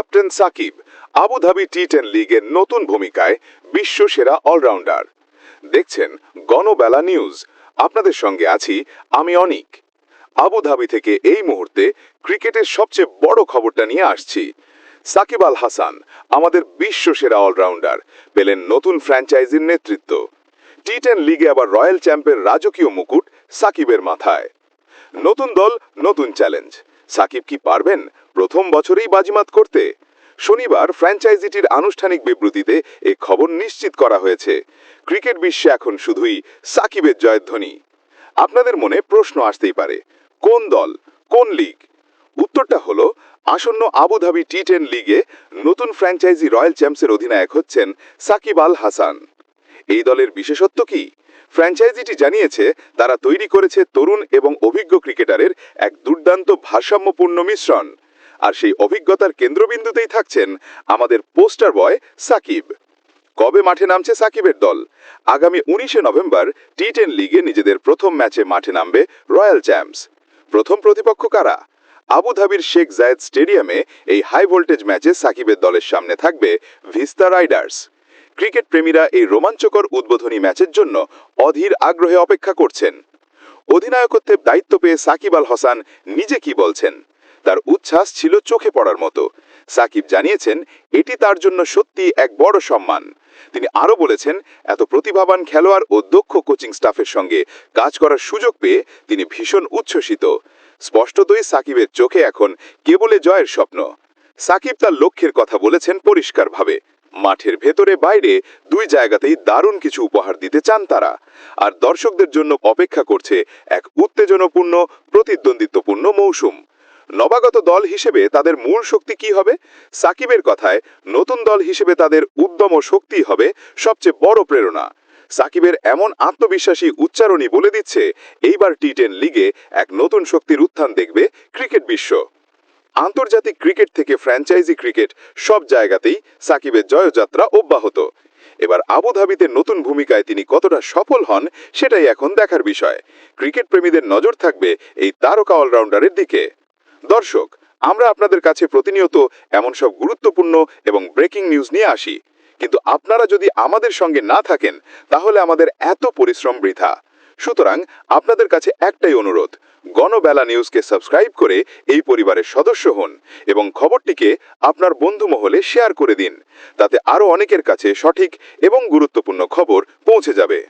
হচ্ছেন Shakib Abu Dhabi T ten লিগের নতুন ভূমিকায় বিশ্ব সেরা অলরাউন্ডার। দেখছেন গণবেলা নিউজ। আপনাদের সঙ্গে আছি আমি অনিক। আবুধাবি থেকে এই মুহূর্তে ক্রিকেটের সবচেয়ে বড় খবরটা নিয়ে আসছি। সাকিব আল হাসান, আমাদের বিশ্ব সেরা অলরাউন্ডার, পেলেন নতুন ফ্র্যাঞ্চাইজির নেতৃত্ব। টি টেন লিগে আবার রয়্যাল চ্যাম্পের রাজকীয় মুকুট সাকিবের মাথায়। নতুন দল, নতুন চ্যালেঞ্জ। সাকিব কি পারবেন? প্রথম বছরেই বাজিমাত করতে। শনিবার ফ্র্যাঞ্চাইজিটির আনুষ্ঠানিক বিবৃতিতে এ খবর নিশ্চিত করা হয়েছে। ক্রিকেট বিশ্বে এখন শুধুই সাকিবের জয়ধ্বনি। আপনাদের মনে প্রশ্ন আসতেই পারে, কোন দল, কোন লিগ? উত্তরটা হলো, আসন্ন আবুধাবি টি টেন লিগে নতুন ফ্র্যাঞ্চাইজি রয়্যাল চ্যাম্পসের অধিনায়ক হচ্ছেন সাকিব আল হাসান। এই দলের বিশেষত্ব কি? ফ্র্যাঞ্চাইজিটি জানিয়েছে, তারা তৈরি করেছে তরুণ এবং অভিজ্ঞ ক্রিকেটারের এক দুর্দান্ত ভারসাম্যপূর্ণ মিশ্রণ। আর সেই অভিজ্ঞতার কেন্দ্রবিন্দুতেই থাকছেন আমাদের পোস্টার বয় সাকিব। কবে মাঠে নামছে সাকিবের দল? আগামী উনিশে নভেম্বর টি টেন লিগে নিজেদের প্রথম ম্যাচে মাঠে নামবে রয়্যাল চ্যাম্পস। প্রথম প্রতিপক্ষ কারা? আবুধাবির শেখ জায়েদ স্টেডিয়ামে এই হাই ভোল্টেজ ম্যাচে সাকিবের দলের সামনে থাকবে ভিস্তা রাইডার্স। ক্রিকেট প্রেমীরা এই রোমাঞ্চকর উদ্বোধনী ম্যাচের জন্য অধীর আগ্রহে অপেক্ষা করছেন। অধিনায়কত্বের দায়িত্ব পেয়ে সাকিব আল হাসান নিজে কি বলছেন? তার উচ্ছ্বাস ছিল চোখে পড়ার মতো। সাকিব জানিয়েছেন, এটি তার জন্য সত্যি এক বড় সম্মান। তিনি আরও বলেছেন, এত প্রতিভাবান খেলোয়াড় ও দক্ষ কোচিং স্টাফের সঙ্গে কাজ করার সুযোগ পেয়ে তিনি ভীষণ উচ্ছ্বসিত। স্পষ্টতই সাকিবের চোখে এখন কেবলে জয়ের স্বপ্ন। সাকিব তার লক্ষ্যের কথা বলেছেন পরিষ্কারভাবে। মাঠের ভেতরে বাইরে দুই জায়গাতেই দারুণ কিছু উপহার দিতে চান তারা। আর দর্শকদের জন্য অপেক্ষা করছে এক উত্তেজনাপূর্ণ, প্রতিদ্বন্দ্বিত্বপূর্ণ মৌসুম। নবাগত দল হিসেবে তাদের মূল শক্তি কি হবে? সাকিবের কথায়, নতুন দল হিসেবে তাদের উদ্যম শক্তি হবে সবচেয়ে বড় প্রেরণা। সাকিবের এমন আত্মবিশ্বাসী উচ্চারণই বলে দিচ্ছে, এইবার টি টেন লিগে এক নতুন শক্তির উত্থান দেখবে ক্রিকেট বিশ্ব। আন্তর্জাতিক ক্রিকেট থেকে ফ্র্যাঞ্চাইজি ক্রিকেট সব জায়গাতেই সাকিবের জয়যাত্রা অব্যাহত। এবার আবুধাবিতে নতুন ভূমিকায় তিনি কতটা সফল হন সেটাই এখন দেখার বিষয়। ক্রিকেট প্রেমীদের নজর থাকবে এই তারকা অলরাউন্ডারের দিকে। দর্শক, আমরা আপনাদের কাছে প্রতিনিয়ত এমন সব গুরুত্বপূর্ণ এবং ব্রেকিং নিউজ নিয়ে আসি। কিন্তু আপনারা যদি আমাদের সঙ্গে না থাকেন, তাহলে আমাদের এত পরিশ্রম বৃথা। সুতরাং আপনাদের কাছে একটাই অনুরোধ, গণবেলা নিউজকে সাবস্ক্রাইব করে এই পরিবারের সদস্য হন এবং খবরটিকে আপনার বন্ধু মহলে শেয়ার করে দিন। তাতে আরও অনেকের কাছে সঠিক এবং গুরুত্বপূর্ণ খবর পৌঁছে যাবে।